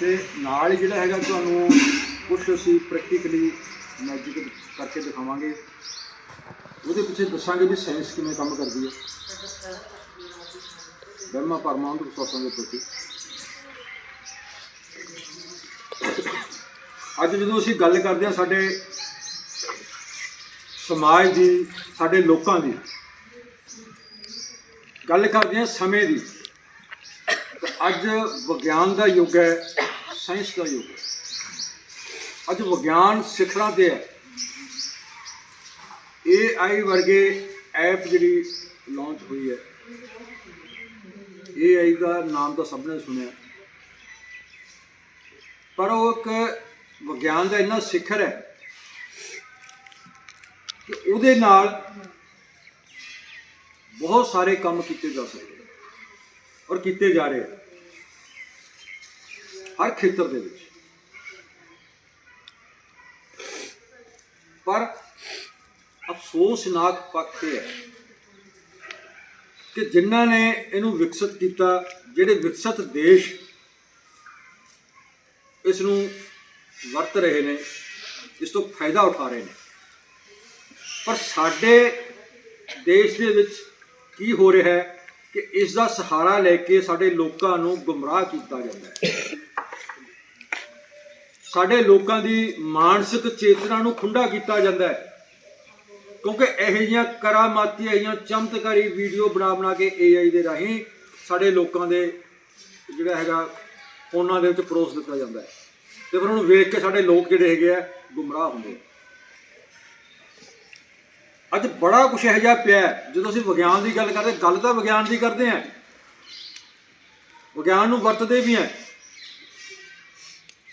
ਤੇ ਨਾਲ ਹੀ ਜਿਹੜਾ ਹੈਗਾ ਤੁਹਾਨੂੰ ਕੁਝ ਅਸੀਂ ਪ੍ਰੈਕਟੀਕਲੀ ਮੈਜਿਕ ਕਰਕੇ ਦਿਖਾਵਾਂਗੇ। ਉਹਦੇ ਪਿੱਛੇ ਦੱਸਾਂਗੇ ਵੀ ਸਾਇੰਸ ਕਿਵੇਂ ਕੰਮ ਕਰਦੀ ਹੈ। ਬ੍ਰਹਮਾ ਪਰਮਾਣੂ ਵਿਸ਼ਵਾਸਾਂ ਦੇ ਪ੍ਰਤੀ। ਅੱਜ ਜਦੋਂ ਅਸੀਂ ਗੱਲ ਕਰਦੇ ਹਾਂ ਸਾਡੇ ਸਮਾਜ ਦੀ, ਸਾਡੇ ਲੋਕਾਂ ਦੀ, ਗੱਲ ਕਰਦੇ ਹਾਂ ਸਮੇਂ ਦੀ। ਅੱਜ ਵਿਗਿਆਨ ਦਾ ਯੁੱਗ ਹੈ, ਸਾਇੰਸ ਦਾ ਯੁੱਗ ਹੈ। ਅੱਜ ਵਿਗਿਆਨ ਸਿਖਰਾਂ ਤੇ ਹੈ। AI ਵਰਗੇ ਐਪ ਜਿਹੜੀ ਲਾਂਚ ਹੋਈ ਹੈ AI ਦਾ ਨਾਮ ਤਾਂ ਸਭ ਨੇ ਸੁਣਿਆ। ਪਰ ਉਹ ਇੱਕ ਵਿਗਿਆਨ ਦਾ ਇੰਨਾ ਸਿਖਰ ਹੈ ਕਿ ਉਹਦੇ ਨਾਲ ਬਹੁਤ ਸਾਰੇ ਕੰਮ ਕੀਤੇ ਜਾ ਸਕਦੇ ਔਰ ਕੀਤੇ ਜਾ ਰਹੇ ਹਰ ਖੇਤਰ ਦੇ ਵਿੱਚ। ਪਰ ਅਫਸੋਸਨਾਕ ਪੱਖ ਇਹ ਹੈ ਕਿ ਜਿਨ੍ਹਾਂ ਨੇ ਇਹਨੂੰ ਵਿਕਸਿਤ ਕੀਤਾ, ਜਿਹੜੇ ਵਿਕਸਿਤ ਦੇਸ਼ ਇਸ ਨੂੰ ਵਰਤ ਰਹੇ ਨੇ, ਇਸ ਤੋਂ ਫਾਇਦਾ ਉਠਾ ਰਹੇ ਨੇ। ਪਰ ਸਾਡੇ ਦੇਸ਼ ਦੇ ਵਿੱਚ ਕੀ ਹੋ ਰਿਹਾ ਹੈ ਕਿ ਇਸ ਦਾ ਸਹਾਰਾ ਲੈ ਕੇ ਸਾਡੇ ਲੋਕਾਂ ਨੂੰ ਗੁੰਮਰਾਹ ਕੀਤਾ ਜਾਂਦਾ ਹੈ। ਸਾਡੇ ਲੋਕਾਂ ਦੀ ਮਾਨਸਿਕ ਚੇਤਨਾ ਨੂੰ ਖੁੰਡਾ ਕੀਤਾ ਜਾਂਦਾ ਹੈ। ਕਿਉਂਕਿ ਇਹੋ ਜਿਹੀਆਂ ਕਰਾਮਾਤੀ, ਇਹੋ ਜਿਹੀਆਂ ਚਮਤਕਾਰੀ ਵੀਡੀਓ ਬਣਾ ਬਣਾ ਕੇ AI ਦੇ ਰਾਹੀਂ ਸਾਡੇ ਲੋਕਾਂ ਦੇ ਜਿਹੜਾ ਹੈਗਾ, ਫੋਨਾਂ ਦੇ ਵਿੱਚ ਪਰੋਸ ਦਿੱਤਾ ਜਾਂਦਾ ਹੈ। ਤੇ ਫਿਰ ਉਹਨੂੰ ਵੇਖ ਕੇ ਸਾਡੇ ਲੋਕ ਜਿਹੜੇ ਹੈਗੇ ਆ, ਗੁੰਮਰਾਹ ਹੁੰਦੇ ਅੱਜ ਬੜਾ ਕੁਝ ਇਹੋ ਜਿਹਾ ਪਿਆ ਜਦੋਂ ਅਸੀਂ ਵਿਗਿਆਨ ਦੀ ਗੱਲ ਕਰਦੇ, ਗੱਲ ਤਾਂ ਵਿਗਿਆਨ ਦੀ ਕਰਦੇ ਆਂ ਵਿਗਿਆਨ ਨੂੰ ਵਰਤਦੇ ਵੀ ਆਂ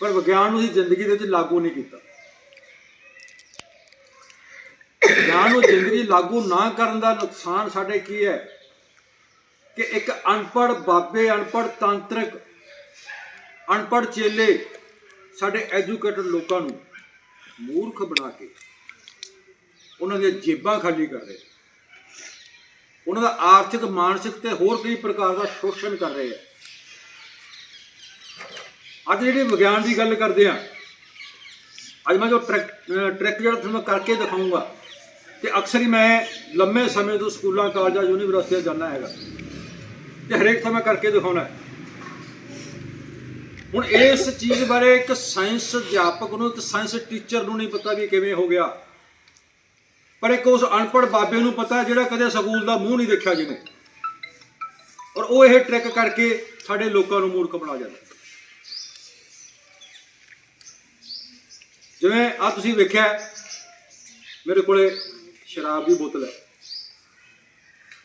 ਪਰ ਵਿਗਿਆਨ ਨੂੰ ਅਸੀਂ ਜ਼ਿੰਦਗੀ ਦੇ ਵਿੱਚ ਲਾਗੂ ਨਹੀਂ ਕੀਤਾ। ਵਿਗਿਆਨ ਨੂੰ ਜ਼ਿੰਦਗੀ ਲਾਗੂ ਨਾ ਕਰਨ ਦਾ ਨੁਕਸਾਨ ਸਾਡੇ ਕੀ ਹੈ? ਕਿ ਇੱਕ ਅਨਪੜ੍ਹ ਬਾਬੇ, ਅਨਪੜ੍ਹ ਤਾਂਤਰਿਕ, ਅਨਪੜ੍ਹ ਚੇਲੇ ਸਾਡੇ ਐਜੂਕੇਟਡ ਲੋਕਾਂ ਨੂੰ ਮੂਰਖ ਬਣਾ ਕੇ ਉਹਨਾਂ ਦੀਆਂ ਜੇਬਾਂ ਖਾਲੀ ਕਰ ਰਹੇ ਉਹਨਾਂ ਦਾ ਆਰਥਿਕ, ਮਾਨਸਿਕ ਤੇ ਹੋਰ ਕਈ ਪ੍ਰਕਾਰ ਦਾ ਸ਼ੋਸ਼ਣ ਕਰ ਰਹੇ ਆ। ਅੱਜ ਜਿਹੜੇ ਵਿਗਿਆਨ ਦੀ ਗੱਲ ਕਰਦੇ ਆ, ਅੱਜ ਮੈਂ ਜੋ ਟਰੈਕ, ਅਹ, ਟਰੈਕ ਜਿਹੜਾ ਤੁਹਾਨੂੰ ਕਰਕੇ ਦਿਖਾਉਂਗਾ ਤੇ ਅਕਸਰ ਹੀ ਮੈਂ ਲੰਮੇ ਸਮੇਂ ਤੋਂ ਸਕੂਲਾਂ, ਕਾਲਜਾਂ, ਯੂਨੀਵਰਸਿਟੀਆਂ ਜਾਂਦਾ ਹੈਗਾ। ਤੇ ਹਰੇਕ ਥਾਂ ਮੈਂ ਕਰਕੇ ਦਿਖਾਉਣਾ ਹੈ। ਹੁਣ ਇਸ ਚੀਜ਼ ਬਾਰੇ ਇੱਕ ਸਾਇੰਸ ਅਧਿਆਪਕ ਨੂੰ, ਇੱਕ ਸਾਇੰਸ ਟੀਚਰ ਨੂੰ ਨਹੀਂ ਪਤਾ ਵੀ ਕਿਵੇਂ ਹੋ ਗਿਆ। ਪਰ ਇੱਕ ਉਸ ਅਨਪੜ੍ਹ ਬਾਬੇ ਨੂੰ ਪਤਾ ਜਿਹੜਾ ਕਦੇ ਸਕੂਲ ਦਾ ਮੂੰਹ ਨਹੀਂ ਦੇਖਿਆ ਜਿਹਨੇ ਔਰ ਉਹ ਇਹ ਟ੍ਰਿਕ ਕਰਕੇ ਸਾਡੇ ਲੋਕਾਂ ਨੂੰ ਮੂਰਖ ਬਣਾ ਜਾਂਦਾ। ਜਿਵੇਂ ਆ ਤੁਸੀਂ ਵੇਖਿਆ, ਮੇਰੇ ਕੋਲੇ ਸ਼ਰਾਬ ਦੀ ਬੋਤਲ ਹੈ।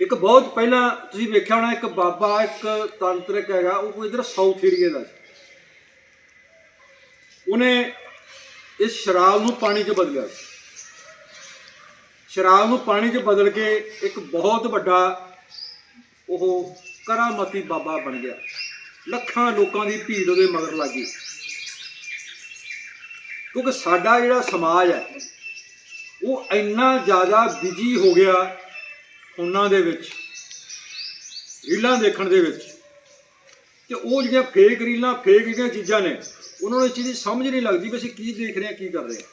ਇੱਕ ਬਹੁਤ ਪਹਿਲਾਂ ਤੁਸੀਂ ਵੇਖਿਆ ਹੋਣਾ, ਇੱਕ ਬਾਬਾ, ਇੱਕ ਤੰਤਰਿਕ ਹੈਗਾ, ਉਹ ਕੋਈ ਇਧਰ ਸਾਊਥ ਏਰੀਆ ਦਾ ਸੀ। ਉਹਨੇ ਇਸ ਸ਼ਰਾਬ ਨੂੰ ਪਾਣੀ 'ਚ ਬਦਲਿਆ ਸ਼ਰਾਬ ਨੂੰ ਪਾਣੀ 'ਚ ਬਦਲ ਕੇ ਇੱਕ ਬਹੁਤ ਵੱਡਾ ਉਹ ਕਰਾਮਤੀ ਬਾਬਾ ਬਣ ਗਿਆ। ਲੱਖਾਂ ਲੋਕਾਂ ਦੀ ਭੀੜ ਉਹਦੇ ਮਗਰ ਲੱਗ ਗਈ। ਕਿਉਂਕਿ ਸਾਡਾ ਜਿਹੜਾ ਸਮਾਜ ਹੈ, ਉਹ ਇੰਨਾ ਜ਼ਿਆਦਾ ਬਿਜ਼ੀ ਹੋ ਗਿਆ ਫੋਨਾਂ ਦੇ ਵਿੱਚ, ਰੀਲਾਂ ਦੇਖਣ ਦੇ ਵਿੱਚ, ਤੇ ਉਹ ਜਿਹੜੀਆਂ ਫੇਕ ਰੀਲਾਂ ਫੇਕ ਜਿਹੜੀਆਂ ਚੀਜ਼ਾਂ ਨੇ, ਉਹਨਾਂ ਨੂੰ ਇਹ ਚੀਜ਼ ਸਮਝ ਨਹੀਂ ਲੱਗਦੀ ਵੀ ਅਸੀਂ ਕੀ ਦੇਖ ਰਹੇ ਹਾਂ, ਕੀ ਕਰ ਰਹੇ ਹਾਂ।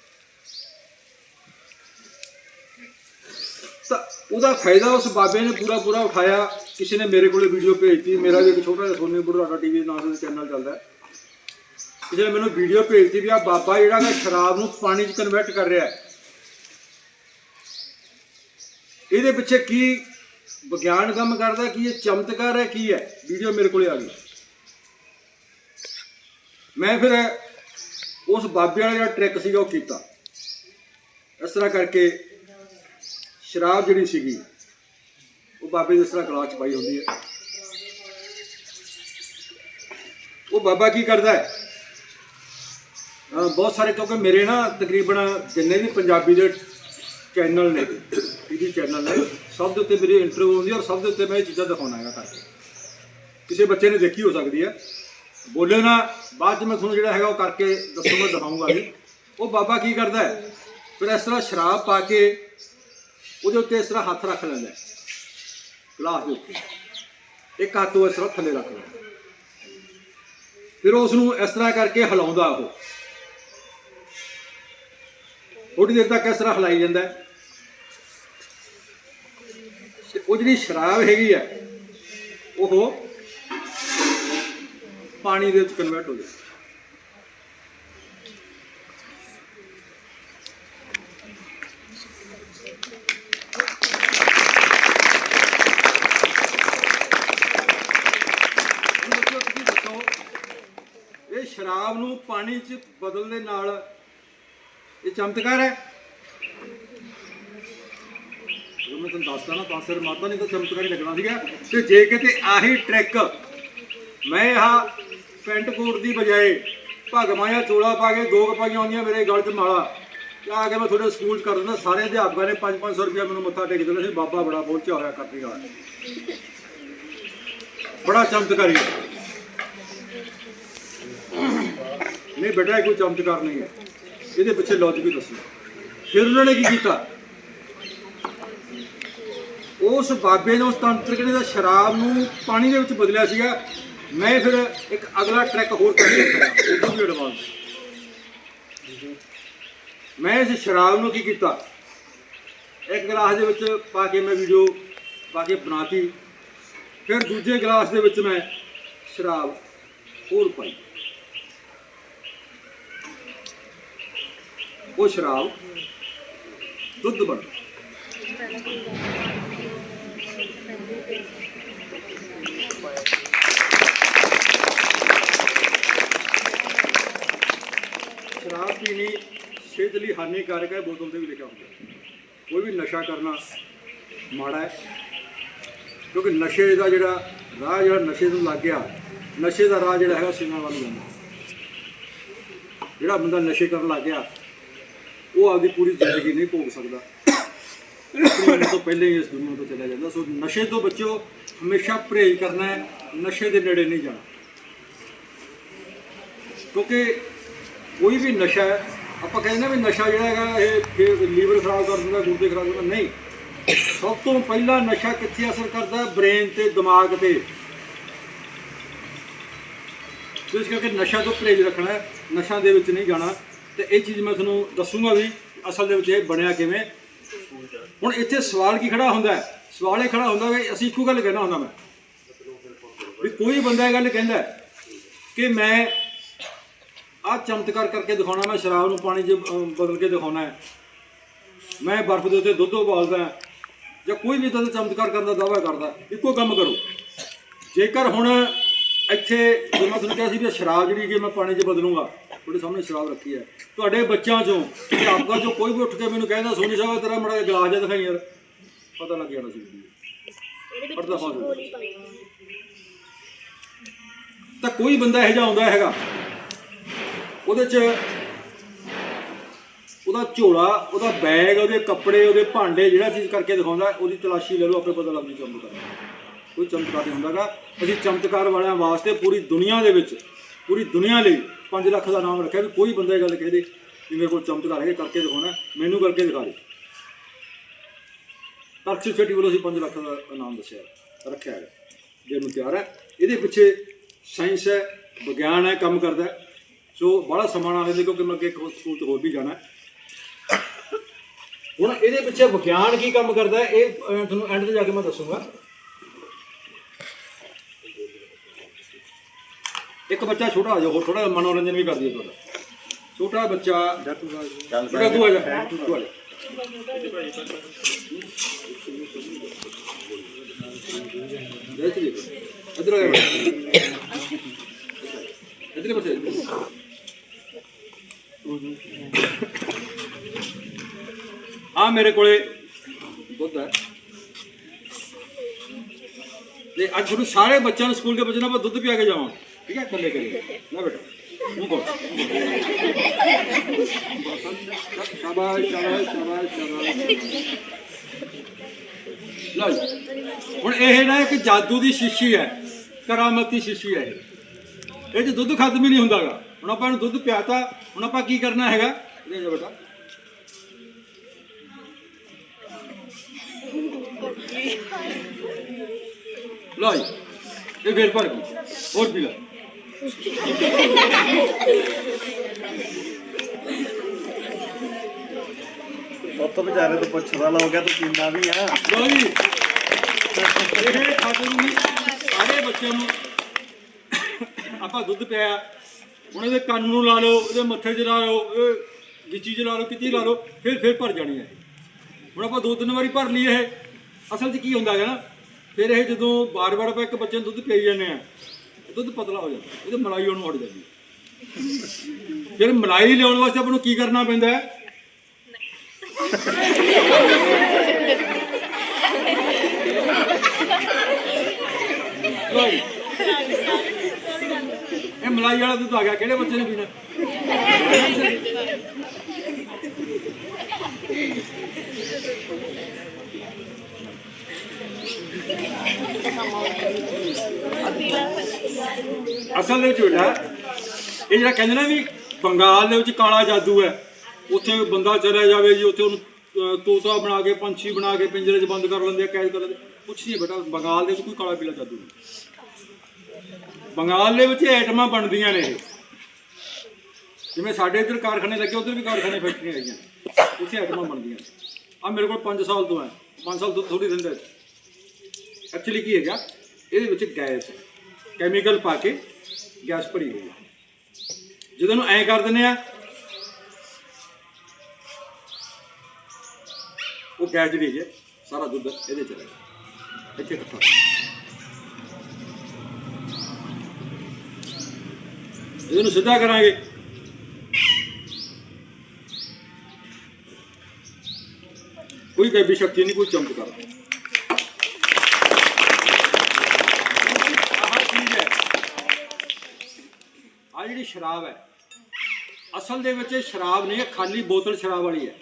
ਤਾਂ ਉਹਦਾ ਫਾਇਦਾ ਉਸ ਬਾਬੇ ਨੇ ਪੂਰਾ ਪੂਰਾ ਉਠਾਇਆ, ਕਿਸੇ ਨੇ ਮੇਰੇ ਕੋਲੇ ਵੀਡੀਓ ਭੇਜਤੀ, ਮੇਰਾ ਵੀ ਇੱਕ ਛੋਟਾ ਜਿਹਾ ਸੋਨੀ ਬੁਰਦਾਡਾ ਟੀਵੀ ਨਾਂ ਦਾ ਚੈਨਲ ਚੱਲਦਾ ਹੈ ਮੈਨੂੰ ਵੀਡੀਓ ਭੇਜਤੀ ਵੀ ਆ ਬਾਬਾ ਜਿਹੜਾ ਕਿ ਸ਼ਰਾਬ ਨੂੰ ਪਾਣੀ 'ਚ ਕਨਵਰਟ ਕਰ ਰਿਹਾ ਹੈ। ਇਹਦੇ ਪਿੱਛੇ ਕੀ ਵਿਗਿਆਨ ਕੰਮ ਕਰਦਾ, ਕੀ ਇਹ ਚਮਤਕਾਰ ਹੈ, ਕੀ ਹੈ? ਵੀਡੀਓ ਮੇਰੇ ਕੋਲੇ ਆ ਗਈ। ਮੈਂ ਫਿਰ ਉਸ ਬਾਬੇ ਵਾਲਾ ਜਿਹੜਾ ਟ੍ਰਿਕ ਸੀਗਾ, ਉਹ ਕੀਤਾ। ਇਸ ਤਰ੍ਹਾਂ ਕਰਕੇ ਸ਼ਰਾਬ ਜਿਹੜੀ ਸੀਗੀ, ਉਹ ਬਾਬੇ ਦੀ ਇਸ ਤਰ੍ਹਾਂ ਗਲਾਸ 'ਚ ਪਾਈ ਹੁੰਦੀ ਹੈ। ਉਹ ਬਾਬਾ ਕੀ ਕਰਦਾ ਹੈ? ਬਹੁਤ ਸਾਰੇ ਕਿਉਂਕਿ ਮੇਰੇ ਨਾ ਤਕਰੀਬਨ ਜਿੰਨੇ ਵੀ ਪੰਜਾਬੀ ਦੇ ਚੈਨਲ ਨੇ ਟੀਵੀ ਚੈਨਲ ਨੇ, ਸਭ ਦੇ ਉੱਤੇ ਮੇਰੀ ਇੰਟਰਵਿਊ ਹੁੰਦੀ ਹੈ ਔਰ ਸਭ ਦੇ ਉੱਤੇ ਮੈਂ ਇਹ ਚੀਜ਼ਾਂ ਦਿਖਾਉਣਾ ਹੈਗਾ ਕਰਕੇ ਕਿਸੇ ਬੱਚੇ ਨੇ ਦੇਖੀ ਹੋ ਸਕਦੀ ਹੈ ਬੋਲੇ ਨਾ, ਬਾਅਦ ਚ ਮੈਂ ਤੁਹਾਨੂੰ ਜਿਹੜਾ ਹੈਗਾ ਉਹ ਕਰਕੇ ਦੱਸੂਗਾ ਦਿਖਾਊਂਗਾ ਵੀ। ਉਹ ਬਾਬਾ ਕੀ ਕਰਦਾ ਹੈ? ਫਿਰ ਇਸ ਤਰ੍ਹਾਂ ਸ਼ਰਾਬ ਪਾ ਕੇ ਉਹਦੇ ਉੱਤੇ ਇਸ ਤਰ੍ਹਾਂ ਹੱਥ ਰੱਖ ਲੈਂਦਾ ਗਲਾਸ ਦੇ ਉੱਤੇ। ਇੱਕ ਹੱਥ ਉਹ ਇਸ ਤਰ੍ਹਾਂ ਥੱਲੇ ਰੱਖ ਲੈਂਦਾ ਫਿਰ ਉਸ ਨੂੰ ਇਸ ਤਰ੍ਹਾਂ ਕਰਕੇ ਹਿਲਾਉਂਦਾ ਉਹ। ਥੋੜੀ ਦੇਰ ਤੱਕ ਇਸ ਤਰ੍ਹਾਂ ਹਿਲਾਈ ਜਾਂਦਾ ਤੇ ਉਹ ਜਿਹੜੀ ਸ਼ਰਾਬ ਹੈਗੀ ਆ ਉਹ ਪਾਣੀ ਦੇ ਵਿੱਚ ਕਨਵਰਟ ਹੋ ਜਾਂਦੀ ਹੈ। ਤੁਸੀਂ ਦੱਸੋ, ਇਹ ਸ਼ਰਾਬ ਨੂੰ ਪਾਣੀ 'ਚ ਬਦਲਣ ਦੇ ਨਾਲ ਇਹ ਚਮਤਕਾਰ ਹੈ। ਜਦੋਂ ਮੈਂ ਤੁਹਾਨੂੰ ਦੱਸਦਾ ਨਾ, ਤਾਂ ਮਾਤਾ ਨਹੀਂ ਤਾਂ ਚਮਤਕਾਰ ਹੀ ਲੱਗਣਾ ਸੀਗਾ। ਤੇ ਜੇ ਕਿਤੇ ਆਹੀ ਟਰੈਕ ਮੈਂ ਆਹ ਪੈਂਟ ਕੋਟ ਦੀ ਬਜਾਏ ਭਗਮਾਇਆ ਚੋਲਾ ਪਾ ਕੇ ਦੋ ਕਪਾਈਆਂ ਆਉਂਦੀਆਂ ਮੇਰੇ ਗਲ 'ਚ ਮਾਲਾ। ਆ ਕੇ ਮੈਂ ਤੁਹਾਡੇ ਸਕੂਲ ਕਰ ਦਿੰਦਾ। ਸਾਰੇ ਅਧਿਆਪਕਾਂ ਨੇ 5-500 ਰੁਪਇਆ ਮੈਨੂੰ ਮੱਥਾ ਟੇਕ ਦੇਣਾ ਸੀ। ਬਾਬਾ ਬੜਾ ਪਹੁੰਚਿਆ ਹੋਇਆ ਕਰਦੀ ਨਾਲ ਬੜਾ ਚਮਤਕਾਰੀ ਨਹੀਂ ਬੇਟਾ, ਇਹ ਕੋਈ ਚਮਤਕਾਰ ਨਹੀਂ ਹੈ। ਇਹਦੇ ਪਿੱਛੇ ਲੌਜੀਕ ਵੀ ਦੱਸੋ। ਫਿਰ ਉਹਨਾਂ ਨੇ ਕੀ ਕੀਤਾ? ਉਸ ਬਾਬੇ ਨੇ ਉਸ ਤੰਤਰਿਕ ਨੇ ਦਾ ਸ਼ਰਾਬ ਨੂੰ ਪਾਣੀ ਦੇ ਵਿੱਚ ਬਦਲਿਆ ਸੀਗਾ। ਮੈਂ ਫਿਰ ਇੱਕ ਅਗਲਾ ਟਰੈਕ ਹੋਰ ਕਰਕੇ ਕਰਿਆ ਉਦੋਂ ਵੀ ਐਡਵਾਂਸ ਮੈਂ ਇਸ ਸ਼ਰਾਬ ਨੂੰ ਕੀ ਕੀਤਾ? ਇੱਕ ਗਲਾਸ ਦੇ ਵਿੱਚ ਪਾ ਕੇ ਮੈਂ ਵੀਡੀਓ ਪਾ ਕੇ ਬਣਾਤੀ। ਫਿਰ ਦੂਜੇ ਗਲਾਸ ਦੇ ਵਿੱਚ ਮੈਂ ਸ਼ਰਾਬ ਹੋਰ ਪਾਈ। ਉਹ ਸ਼ਰਾਬ ਦੁੱਧ ਬਣ ਸ਼ਰਾਬ ਪੀਣੀ ਸਿਹਤ ਲਈ ਹਾਨੀਕਾਰਕ ਹੈ, ਬੋਤਲ ਤੇ ਵੀ ਲਿਖਿਆ ਹੁੰਦਾ ਕੋਈ ਵੀ ਨਸ਼ਾ ਕਰਨਾ ਮਾੜਾ ਹੈ। ਕਿਉਂਕਿ ਨਸ਼ੇ ਦਾ ਜਿਹੜਾ ਰਾਹ, ਜਿਹੜਾ ਨਸ਼ੇ ਨੂੰ ਲੱਗ ਗਿਆ, ਨਸ਼ੇ ਦਾ ਰਾਹ ਜਿਹੜਾ ਹੈਗਾ ਸਿੰਘਾਂ ਵੱਲ ਜਾਂਦਾ। ਜਿਹੜਾ ਬੰਦਾ ਨਸ਼ੇ ਕਰਨ ਲੱਗ ਗਿਆ ਉਹ ਆਪਦੀ ਪੂਰੀ ਜ਼ਿੰਦਗੀ ਨਹੀਂ ਭੋਗ ਸਕਦਾ। ਆਪਣੀ ਉਮਰ ਤੋਂ ਪਹਿਲਾਂ ਹੀ ਇਸ ਦੁਨੀਆ ਤੋਂ ਚਲਾ ਜਾਂਦਾ। ਸੋ ਨਸ਼ੇ ਤੋਂ ਬਚੋ, ਹਮੇਸ਼ਾ ਪਰਹੇਜ਼ ਕਰਨਾ ਹੈ, ਨਸ਼ੇ ਦੇ ਨੇੜੇ ਨਹੀਂ ਜਾਣਾ। ਕਿਉਂਕਿ ਕੋਈ ਵੀ ਨਸ਼ਾ ਹੈ, ਆਪਾਂ ਕਹਿੰਦੇ ਵੀ ਨਸ਼ਾ ਜਿਹੜਾ ਹੈਗਾ, ਇਹ ਲੀਵਰ ਖਰਾਬ ਕਰ ਦਿੰਦਾ, ਗੁਰਦੇ ਖਰਾਬ ਕਰ ਨਹੀਂ। ਸਭ ਤੋਂ ਪਹਿਲਾਂ ਨਸ਼ਾ ਕਿੱਥੇ ਅਸਰ ਕਰਦਾ ਬ੍ਰੇਨ ਤੇ, ਦਿਮਾਗ ਤੇ। ਇਸ ਕਰਕੇ ਨਸ਼ਾ ਤੋਂ ਪਰਹੇਜ਼ ਰੱਖਣਾ ਹੈ, ਨਸ਼ਾ ਦੇ ਵਿੱਚ ਨਹੀਂ ਜਾਣਾ। ਤੇ ਇਹ ਚੀਜ਼ ਮੈਂ ਤੁਹਾਨੂੰ ਦੱਸੂਗਾ ਵੀ ਅਸਲ ਦੇ ਵਿੱਚ ਇਹ ਬਣਿਆ ਕਿਵੇਂ। ਹੁਣ ਇੱਥੇ ਸਵਾਲ ਕੀ ਖੜਾ ਹੁੰਦਾ ਹੈ? ਸਵਾਲ ਇਹ ਖੜਾ ਹੁੰਦਾ ਕਿ ਅਸੀਂ ਇੱਕੋ ਗੱਲ ਕਹਿਣਾ ਹੁੰਦਾ ਮੈਂ, ਵੀ ਕੋਈ ਬੰਦਾ ਇਹ ਗੱਲ ਕਹਿੰਦਾ ਕਿ ਮੈਂ ਆਹ ਚਮਤਕਾਰ ਕਰਕੇ ਦਿਖਾਉਣਾ, ਮੈਂ ਸ਼ਰਾਬ ਨੂੰ ਪਾਣੀ 'ਚ ਬਦਲ ਕੇ ਦਿਖਾਉਣਾ ਹੈ। ਮੈਂ ਬਰਫ਼ ਦੇ ਉੱਤੇ ਦੁੱਧ ਉਬਾਲਦਾ ਜਾਂ ਕੋਈ ਵੀ ਇਦਾਂ ਦਾ ਚਮਤਕਾਰ ਕਰਨ ਦਾ ਦਾਅਵਾ ਕਰਦਾ ਇੱਕੋ ਕੰਮ ਕਰੋ। ਜੇਕਰ ਹੁਣ ਇੱਥੇ ਜੇ ਮੈਂ ਤੁਹਾਨੂੰ ਕਿਹਾ ਸੀ ਵੀ ਸ਼ਰਾਬ ਜਿਹੜੀ ਕਿ ਮੈਂ ਪਾਣੀ 'ਚ ਬਦਲੂੰਗਾ ਤੁਹਾਡੇ ਸਾਹਮਣੇ ਸ਼ਰਾਬ ਰੱਖੀ ਹੈ। ਤੁਹਾਡੇ ਬੱਚਿਆਂ 'ਚੋਂ ਅਧਿਆਪਕਾਂ 'ਚੋਂ ਕੋਈ ਵੀ ਉੱਠ ਕੇ ਮੈਨੂੰ ਕਹਿੰਦਾ ਸੋਨੀ ਸਾਹਿਬ ਤੇਰਾ ਮੜਾ ਗਲਾਸ ਜਿਹਾ ਦਿਖਾਈ ਯਾਰ। ਪਤਾ ਲੱਗ ਜਾਣਾ ਸੀ। ਇਹਦੇ ਵਿੱਚ ਪੜਦਾ ਪਾਈ ਤਾਂ ਕੋਈ ਬੰਦਾ ਇਹੋ ਜਿਹਾ ਆਉਂਦਾ ਹੈਗਾ। ਉਹਦੇ 'ਚ ਉਹਦਾ ਝੋਲਾ ਉਹਦਾ ਬੈਗ ਉਹਦੇ ਕੱਪੜੇ ਉਹਦੇ ਭਾਂਡੇ ਜਿਹੜਾ ਚੀਜ਼ ਕਰਕੇ ਦਿਖਾਉਂਦਾ ਉਹਦੀ ਤਲਾਸ਼ੀ ਲੈ ਲਓ ਆਪੇ ਪਤਾ ਲੱਗ ਜੂ ਚਮਤਕਾਰ। ਕੋਈ ਚਮਤਕਾਰ ਨਹੀਂ ਹੁੰਦਾਗਾ ਅਸੀਂ ਚਮਤਕਾਰ ਵਾਲਿਆਂ ਵਾਸਤੇ ਪੂਰੀ ਦੁਨੀਆ ਦੇ ਵਿੱਚ ਪੂਰੀ ਦੁਨੀਆ ਲਈ 5 ਲੱਖ ਦਾ ਨਾਮ ਰੱਖਿਆ ਵੀ ਕੋਈ ਬੰਦਾ ਇਹ ਗੱਲ ਕਹਿ ਦੇ ਵੀ ਮੇਰੇ ਕੋਲ ਚਮਤਕਾਰ ਹੈਗੇ, ਕਰਕੇ ਦਿਖਾਉਣਾ ਮੈਨੂੰ ਕਰਕੇ ਦਿਖਾ ਦੇ। ਤਰਕ ਸੋਸਾਇਟੀ ਵੱਲੋਂ ਅਸੀਂ 5 ਲੱਖ ਦਾ ਇਨਾਮ ਦੱਸਿਆ, ਰੱਖਿਆ ਹੈ। ਜੇ ਨੂੰ ਤਿਆਰ ਹੈ, ਇਹਦੇ ਪਿੱਛੇ ਸਾਇੰਸ ਹੈ, ਵਿਗਿਆਨ ਹੈ, ਕੰਮ ਕਰਦਾ ਸੋ ਬੜਾ ਸਮਾਂ ਆ ਲੈਂਦੇ ਕਿਉਂਕਿ ਮੈਂ ਅੱਗੇ ਇੱਕ ਸਕੂਲ 'ਚ ਹੋਰ ਵੀ ਜਾਣਾ ਹੁਣ ਇਹਦੇ ਪਿੱਛੇ ਵਿਗਿਆਨ ਕੀ ਕੰਮ ਕਰਦਾ ਇਹ ਤੁਹਾਨੂੰ ਐਂਡ ਤੇ ਜਾ ਕੇ ਮੈਂ ਦੱਸੂਗਾ। ਇੱਕ ਬੱਚਾ ਛੋਟਾ ਆ ਜਾ ਹੋਰ ਥੋੜਾ ਮਨੋਰੰਜਨ ਵੀ ਕਰ ਦਈਏ ਤੁਹਾਡਾ। ਛੋਟਾ ਬੱਚਾ ਬੇਟਾ ਤੂੰ ਆ ਜਾ ਤੂੰ ਆ ਜਾ। ਦੇਖ ਲਈ ਇਧਰ ਆ ਜਾ ਇਧਰ ਬੱਚੇ ਆ ਮੇਰੇ ਕੋਲੇ ਦੁੱਧ ਹੈ। ਤੇ ਅੱਜ ਤੁਹਾਨੂੰ ਸਾਰੇ ਬੱਚਿਆਂ ਨੂੰ ਸਕੂਲ ਦੇ ਬੱਚਿਆਂ ਨੂੰ ਆਪਾਂ ਦੁੱਧ ਪਿਆ ਕੇ ਜਾਵਾਂ ਠੀਕ ਹੈ, ਥੱਲੇ ਕਰੀਏ। ਲੈ ਬੇਟਾ, ਮੂੰਹ ਖੋਲ। ਸ਼ਾਬਾਸ਼ ਸ਼ਾਬਾਸ਼ ਲਓ ਜੀ। ਹੁਣ ਇਹ ਨਾ ਇੱਕ ਜਾਦੂ ਦੀ ਸ਼ੀਸ਼ੀ ਹੈ, ਕਰਾਮਤੀ ਸ਼ੀਸ਼ੀ ਹੈ ਇਹ। 'ਚ ਦੁੱਧ ਖਤਮ ਹੀ ਨਹੀਂ ਹੁੰਦਾਗਾ। ਹੁਣ ਆਪਾਂ ਨੂੰ ਦੁੱਧ ਪਿਆਤਾ, ਹੁਣ ਆਪਾਂ ਕੀ ਕਰਨਾ ਹੈਗਾ? ਲੈ ਜਾ ਬੇਟਾ। ਲਓ ਜੀ, ਇਹ ਫੇਰ ਭਰ ਗਈ। ਹੋਰ ਪੀ ਲੈ। ਪੁੱਤ ਵਿਚਾਰੇ ਤੋਂ ਪੁੱਛਦਾ ਹੋ ਤੂੰ ਪੀਂਦਾ ਵੀ ਆ। ਲੋ ਜੀ। ਇਹ ਖਾਤਰ ਨੂੰ ਸਾਰੇ ਬੱਚਿਆਂ ਨੂੰ ਆਪਾਂ ਦੁੱਧ ਪਿਆ। ਹੁਣ ਇਹਦੇ ਕੰਨ ਨੂੰ ਲਾ ਲਓ, ਇਹਦੇ ਮੱਥੇ 'ਚ ਲਾ ਲਓ, ਇਹ ਗਿੱਚੀ 'ਚ ਲਾ ਲਓ, ਕਿਤੇ ਲਾ ਲਓ, ਫਿਰ ਫਿਰ ਭਰ ਜਾਣੀ ਹੈ ਹੁਣ ਆਪਾਂ ਦੋ ਤਿੰਨ ਵਾਰੀ ਭਰ ਲਈ ਇਹ। ਅਸਲ 'ਚ ਕੀ ਹੁੰਦਾ ਹੈ ਨਾ, ਫਿਰ ਇਹ ਜਦੋਂ ਬਾਰ-ਬਾਰ ਆਪਾਂ ਇੱਕ ਬੱਚੇ ਨੂੰ ਦੁੱਧ ਪਿਆਈ ਜਾਂਦੇ ਆ ਦੁੱਧ ਪਤਲਾ ਹੋ ਜਾਂਦਾ ਇਹਦੇ ਮਲਾਈ ਉਹਨੂੰ ਹਟ ਜਾਂਦੀ ਫਿਰ ਮਲਾਈ ਲਿਆਉਣ ਵਾਸਤੇ ਆਪਾਂ ਨੂੰ ਕੀ ਕਰਨਾ ਪੈਂਦਾ ਹੈ? ਇਹ ਮਲਾਈ ਵਾਲਾ ਦੁੱਧ ਆ ਗਿਆ, ਕਿਹੜੇ ਬੱਚੇ ਨੇ ਪੀਣਾ? ਅਸਲ ਦੇ ਵਿੱਚ ਬੇਟਾ ਇਹ ਜਿਹੜਾ ਕਹਿੰਦੇ ਨਾ ਵੀ ਬੰਗਾਲ ਦੇ ਵਿੱਚ ਕਾਲਾ ਜਾਦੂ ਹੈ ਉੱਥੇ ਬੰਦਾ ਚਲਾ ਜਾਵੇ ਜੀ ਉੱਥੇ ਉਹਨੂੰ ਅਹ, ਤੋਤਾ ਬਣਾ ਕੇ ਪੰਛੀ ਬਣਾ ਕੇ ਪਿੰਜਰੇ 'ਚ ਬੰਦ ਕਰ ਲੈਂਦੇ ਆ ਕੈਦ ਕਰ ਲੈਂਦੇ ਕੁਛ ਨਹੀਂ ਬੇਟਾ ਬੰਗਾਲ ਦੇ ਵਿੱਚ ਕੋਈ ਕਾਲਾ ਪੀਲਾ ਜਾਦੂ ਨਹੀਂ। ਬੰਗਾਲ ਦੇ ਵਿੱਚ ਇਹ ਆਈਟਮਾਂ ਬਣਦੀਆਂ ਨੇ। ਇਹ ਜਿਵੇਂ ਸਾਡੇ ਇੱਧਰ ਕਾਰਖਾਨੇ ਲੱਗੇ ਉੱਧਰ ਵੀ ਕਾਰਖਾਨੇ ਫੈਕਟਰੀਆਂ ਹੈਗੀਆਂ। ਉੱਥੇ ਆਈਟਮਾਂ ਬਣਦੀਆਂ ਆ ਮੇਰੇ ਕੋਲ 5 ਸਾਲ ਤੋਂ ਹੈ। 5 ਸਾਲ ਤੋਂ ਥੋੜੀ ਦਿੰਦਾ ਐਕਚੁਅਲੀ ਕੀ ਹੈਗਾ? ਇਹਦੇ ਵਿੱਚ ਗੈਸ ਹੈ। ਕੈਮੀਕਲ ਪਾ ਕੇ ਗੈਸ ਭਰੀ ਹੋਈ ਹੈ। ਜਦੋਂ ਨੂੰ ਐਂ ਕਰ ਦਿੰਦੇ ਆ ਉਹ ਗੈਸ ਜਿਹੜੀ ਹੈ, ਸਾਰਾ ਦੁੱਧ ਇਹਦੇ ਚ ਰਹੇਗਾ ਇੱਥੇ ਇਕੱਠਾ ਜਦੋਂ। ਸਿੱਧਾ ਕਰਾਂਗੇ, ਕੋਈ ਗੈਬੀ ਸ਼ਕਤੀ ਨਹੀਂ, ਕੋਈ ਚਮਤਕਾਰ ਆਹ ਚੀਜ਼ ਹੈ ਆ ਸ਼ਰਾਬ ਹੈ, ਅਸਲ ਦੇ ਵਿੱਚ ਇਹ ਸ਼ਰਾਬ ਨਹੀਂ ਹੈ, ਖਾਲੀ ਬੋਤਲ ਸ਼ਰਾਬ ਵਾਲੀ ਹੈ।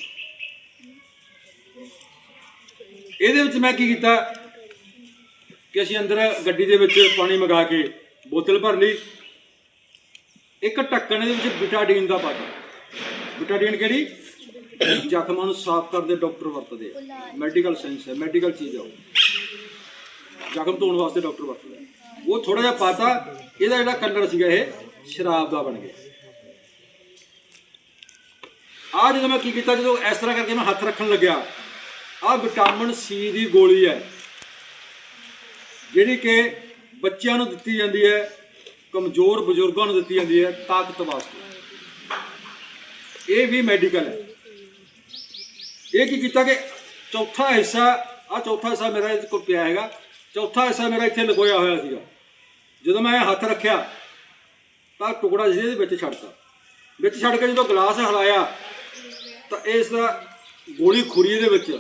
ਇਹਦੇ ਵਿੱਚ ਮੈਂ ਕੀ ਕੀਤਾ, ਕਿ ਅਸੀਂ ਅੰਦਰ ਗੱਡੀ ਦੇ ਵਿੱਚ ਪਾਣੀ ਮੰਗਾ ਕੇ ਬੋਤਲ ਭਰ ਲਈ। ਇੱਕ ਢੱਕਣ ਦੇ ਵਿੱਚ ਬਿਟਾਡੀਨ ਦਾ ਪਾਤਾ ਬਿਟਾਡੀਨ ਕਿਹੜੀ? ਜ਼ਖਮਾਂ ਨੂੰ ਸਾਫ਼ ਕਰਦੇ ਡਾਕਟਰ ਵਰਤਦੇ ਆ। ਮੈਡੀਕਲ ਸਾਇੰਸ ਹੈ, ਮੈਡੀਕਲ ਚੀਜ਼ ਆ ਜ਼ਖਮ ਧੋਣ ਵਾਸਤੇ ਡਾਕਟਰ ਵਰਤਦਾ ਉਹ ਥੋੜਾ ਜਿਹਾ ਪਾਤਾ ਇਹਦਾ ਜਿਹੜਾ ਕਲਰ ਸੀਗਾ ਇਹ ਸ਼ਰਾਬ ਦਾ ਬਣ ਗਿਆ। ਆ ਜਦੋਂ ਮੈਂ ਕੀ ਕੀਤਾ, ਜਦੋਂ ਇਸ ਤਰ੍ਹਾਂ ਕਰਕੇ ਮੈਂ ਹੱਥ ਰੱਖਣ ਲੱਗਿਆ ਆ ਵਿਟਾਮਿਨ ਸੀ ਦੀ ਗੋਲੀ ਹੈ, ਜਿਹੜੀ ਕਿ ਬੱਚਿਆਂ ਨੂੰ ਦਿੱਤੀ ਜਾਂਦੀ ਹੈ, ਕਮਜ਼ੋਰ ਬਜ਼ੁਰਗਾਂ ਨੂੰ ਦਿੱਤੀ ਜਾਂਦੀ ਹੈ ਤਾਕਤ ਵਾਸਤੇ। ਇਹ ਵੀ ਮੈਡੀਕਲ ਹੈ। ਇਹ ਕੀ ਕੀਤਾ ਕਿ ਚੌਥਾ ਹਿੱਸਾ ਆ ਚੌਥਾ ਹਿੱਸਾ ਮੇਰਾ ਇਹ ਕੋਲ ਪਿਆ ਹੈਗਾ, ਚੌਥਾ ਹਿੱਸਾ ਮੇਰਾ ਇੱਥੇ ਲਗੋਇਆ ਹੋਇਆ ਸੀਗਾ। ਜਦੋਂ ਮੈਂ ਹੱਥ ਰੱਖਿਆ ਤਾਂ ਟੁਕੜਾ ਜਿਹਦੇ ਵਿੱਚ ਛੱਡਤਾ। ਵਿੱਚ ਛੱਡ ਕੇ ਜਦੋਂ ਗਲਾਸ ਹਿਲਾਇਆ, ਤਾਂ ਇਸ ਦਾ ਗੋਲੀ ਖੁਰੀ ਇਹਦੇ ਵਿੱਚ।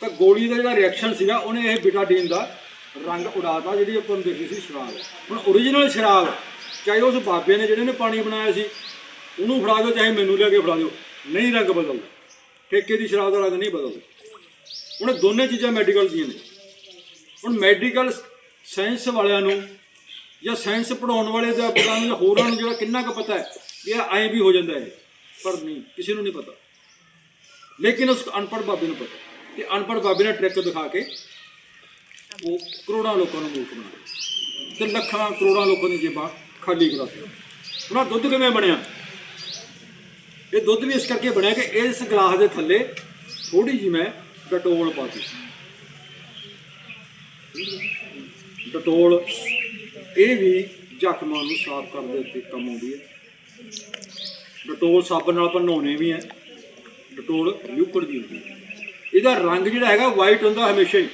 ਤਾਂ ਗੋਲੀ ਦਾ ਜਿਹੜਾ ਰਿਐਕਸ਼ਨ ਸੀਗਾ, ਉਹਨੇ ਇਹ ਬਿਟਾਡੀਨ ਦਾ ਰੰਗ ਉਡਾਤਾ, ਜਿਹੜੀ ਆਪਾਂ ਨੂੰ ਦੇਖੀ ਸੀ ਸ਼ਰਾਬ। ਹੁਣ ਓਰੀਜਨਲ ਸ਼ਰਾਬ, ਚਾਹੇ ਉਸ ਬਾਬੇ ਨੇ ਜਿਹੜੇ ਨੇ ਪਾਣੀ ਬਣਾਇਆ ਸੀ, ਉਹਨੂੰ ਫੜਾ ਦਿਓ, ਚਾਹੇ ਮੈਨੂੰ ਲੈ ਕੇ ਫੜਾ ਦਿਓ। ਨਹੀਂ ਰੰਗ ਬਦਲਦਾ। ਠੇਕੇ ਦੀ ਸ਼ਰਾਬ ਦਾ ਰੰਗ ਨਹੀਂ ਬਦਲਦਾ। ਹੁਣ ਦੋਨੇ ਚੀਜ਼ਾਂ ਮੈਡੀਕਲ ਦੀਆਂ ਨੇ। ਹੁਣ ਮੈਡੀਕਲ ਸਾਇੰਸ ਵਾਲਿਆਂ ਨੂੰ ਜਾਂ ਸਾਇੰਸ ਪੜਾਉਣ ਵਾਲੇ ਦਾ ਪਤਾ ਨਹੀਂ ਹੋਰਾਂ ਨੂੰ ਜਿਹੜਾ ਕਿੰਨਾ ਕੁ ਪਤਾ ਹੈ, ਵੀ ਇਹ ਐਂ ਵੀ ਹੋ ਜਾਂਦਾ ਹੈ ਪਰ ਨਹੀਂ, ਕਿਸੇ ਨੂੰ ਨਹੀਂ ਪਤਾ। ਲੇਕਿਨ ਉਸ ਅਨਪੜ੍ਹ ਬਾਬੇ ਨੂੰ ਪਤਾ ਕਿ ਅਨਪੜ੍ਹ ਬਾਬੇ ਨੇ ਟ੍ਰਿਕ ਦਿਖਾ ਕੇ ਉਹ ਕਰੋੜਾਂ ਲੋਕਾਂ ਨੂੰ ਮੂਰਖ ਬਣਾ ਦਿੱਤਾ ਤੇ ਲੱਖਾਂ, ਕਰੋੜਾਂ ਲੋਕਾਂ ਦੀ ਜੇਬਾਂ ਖਾਲੀ ਕਰਾ ਦਿੱਤੀਆਂ। ਹੁਣ ਦੁੱਧ ਕਿਵੇਂ ਬਣਿਆ? ਇਹ ਦੁੱਧ ਵੀ ਇਸ ਕਰਕੇ ਬਣਿਆ ਕਿ ਇਸ ਗਲਾਸ ਦੇ ਥੱਲੇ ਥੋੜੀ ਜਿਹੀ ਮੈਂ ਡਟੋਲ ਪਾ ਦਿੱਤੀ। ਡਟੋਲ ਇਹ ਵੀ ਜ਼ਖਮਾਂ ਨੂੰ ਸਾਫ਼ ਕਰਨ ਦੇ ਉੱਤੇ ਕੰਮ ਆਉਂਦੀ ਹੈ। ਡਟੋਲ ਸਾਬਣ ਨਾਲ ਆਪਾਂ ਨਹਾਉਣੇ ਵੀ ਹੈ। ਡਟੋਲ ਲਿਕੁਇਡ ਦੀ ਹੁੰਦੀ ਹੈ। ਇਹਦਾ ਰੰਗ ਜਿਹੜਾ ਹੈਗਾ ਵਾਈਟ ਹੁੰਦਾ ਹਮੇਸ਼ਾ ਹੀ।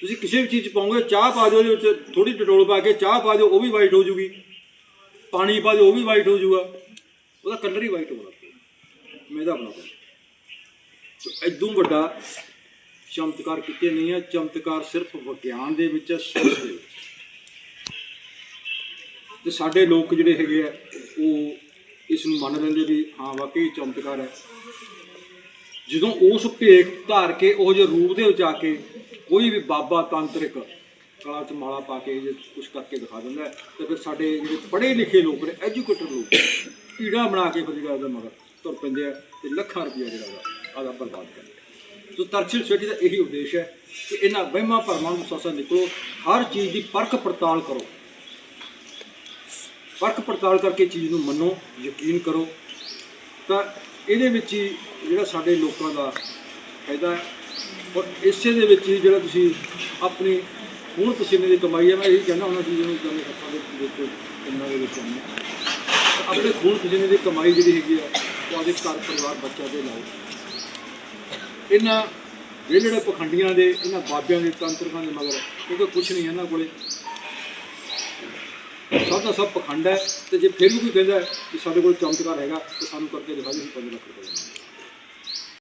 ਤੁਸੀਂ ਕਿਸੇ ਵੀ ਚੀਜ਼ 'ਚ ਪਾਓਗੇ ਚਾਹ ਪਾ ਦਿਓ ਉਹਦੇ ਵਿੱਚ ਥੋੜੀ ਡਟੋਲ ਪਾ ਕੇ ਚਾਹ ਪਾ ਦਿਓ, ਉਹ ਵੀ ਵਾਈਟ ਹੋ ਜੂਗੀ। ਪਾਣੀ ਪਾ ਦਿਓ, ਉਹ ਵੀ ਵਾਈਟ ਹੋ ਜੂਗਾ। ਉਹਦਾ ਕਲਰ ਹੀ ਵਾਈਟ ਹੋਣਾ। ਮੇਦਾ ਬਣਾ ਸੋ ਇਦੋਂ ਵੱਡਾ ਚਮਤਕਾਰ ਕੀਤੇ ਨਹੀਂ ਹੈ ਚਮਤਕਾਰ ਸਿਰਫ ਵਿਗਿਆਨ ਦੇ ਵਿੱਚ ਹੈ ਸਾਇੰਸ ਦੇ ਵਿੱਚ। ਤੇ ਸਾਡੇ ਲੋਕ ਜਿਹੜੇ ਹੈਗੇ ਆ ਉਹ ਇਸ ਨੂੰ ਮੰਨ ਲੈਂਦੇ ਵੀ ਹਾਂ ਵਾਕਈ ਚਮਤਕਾਰ ਹੈ ਜਦੋਂ ਉਸ ਭੇਖ ਧਾਰ ਕੇ ਉਹ ਜਿਹੇ ਰੂਪ ਦੇ ਵਿੱਚ ਆ ਕੇ ਕੋਈ ਵੀ ਬਾਬਾ ਤਾਂਤਰਿਕ ਕਲਾ ਚ ਮਾਲਾ ਪਾ ਕੇ ਜੇ ਕੁਝ ਕਰਕੇ ਦਿਖਾ ਦਿੰਦਾ ਹੈ, ਤੇ ਫਿਰ ਸਾਡੇ ਜਿਹੜੇ ਪੜ੍ਹੇ ਲਿਖੇ ਲੋਕ ਨੇ ਐਜੂਕੇਟਡ ਲੋਕ ਕੀੜਾ ਬਣਾ ਕੇ ਫਿਰ ਜਿਹੜਾ ਉਹਦਾ ਮਗਰ ਤੁਰ ਪੈਂਦੇ ਆ ਤੇ ਲੱਖਾਂ ਰੁਪਇਆ ਜਿਹੜਾ ਉਹਦਾ ਆਦਾ ਬਰਬਾਦ ਕਰਦੇ ਆ। ਸੋ ਤਰਕਸ਼ੀਲ ਸੋਸਾਇਟੀ ਦਾ ਇਹੀ ਉਦੇਸ਼ ਹੈ ਕਿ ਇਹਨਾਂ ਵਹਿਮਾਂ ਭਰਮਾਂ ਨੂੰ ਸੋਸਾ ਨਿਕਲੋ, ਹਰ ਚੀਜ਼ ਦੀ ਪਰਖ ਪੜਤਾਲ ਕਰੋ। ਪਰਖ ਪੜਤਾਲ ਕਰਕੇ ਚੀਜ਼ ਨੂੰ ਮੰਨੋ, ਯਕੀਨ ਕਰੋ। ਤਾਂ ਇਹਦੇ ਵਿੱਚ ਹੀ ਜਿਹੜਾ ਸਾਡੇ ਲੋਕਾਂ ਦਾ ਫਾਇਦਾ ਹੈ ਔਰ ਇਸੇ ਦੇ ਵਿੱਚ ਹੀ ਜਿਹੜਾ ਤੁਸੀਂ ਆਪਣੀ ਖੂਨ ਪਸੀਨੇ ਦੀ ਕਮਾਈ ਹੈ, ਮੈਂ ਇਹ ਕਹਿੰਦਾ ਹੁੰਦਾ ਸੀ ਜਿਹਨੂੰ ਕਹਿੰਦੇ ਹੱਥਾਂ ਦੇ ਵਿੱਚ ਕੰਨਾਂ ਦੇ ਵਿੱਚ ਆਉਂਦੇ। ਆਪਣੇ ਖੂਨ ਪਸੀਨੇ ਦੀ ਕਮਾਈ ਜਿਹੜੀ ਹੈਗੀ ਆ ਉਹ ਆਪਣੇ ਘਰ ਪਰਿਵਾਰ ਬੱਚਿਆਂ ਦੇ ਲਾਓ ਇਹਨਾਂ ਇਹ ਜਿਹੜੇ ਪਖੰਡੀਆਂ ਦੇ, ਇਹਨਾਂ ਬਾਬਿਆਂ ਦੇ, ਤੰਤਰਕਾਂ ਦੇ ਮਗਰ, ਕਿਉਂਕਿ ਕੁਝ ਨਹੀਂ ਇਹਨਾਂ ਕੋਲੇ। ਸਭ ਦਾ ਸਭ ਪਖੰਡ ਹੈ ਤੇ ਜੇ ਫਿਰ ਵੀ ਕੋਈ ਕਹਿੰਦਾ ਕਿ ਸਾਡੇ ਕੋਲ ਚਮਤਕਾਰ ਹੈਗਾ, ਤਾਂ ਸਾਨੂੰ ਕਰਕੇ ਦਿਖਾ ਦਿਓ 5 ਲੱਖ ਰੁਪਏ